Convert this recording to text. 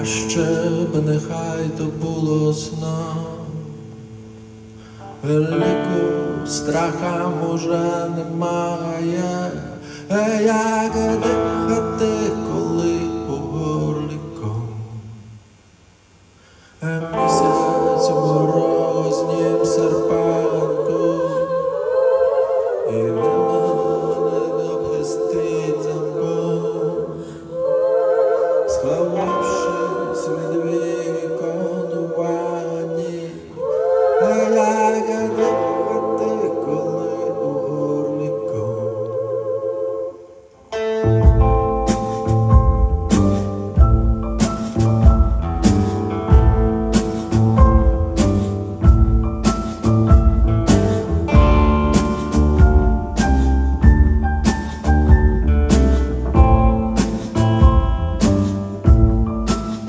А ще б нехай то було сна, велику страха може немає, як дихати, коли по горліком. Місяць морознім серпанку і нема не замком. Сховай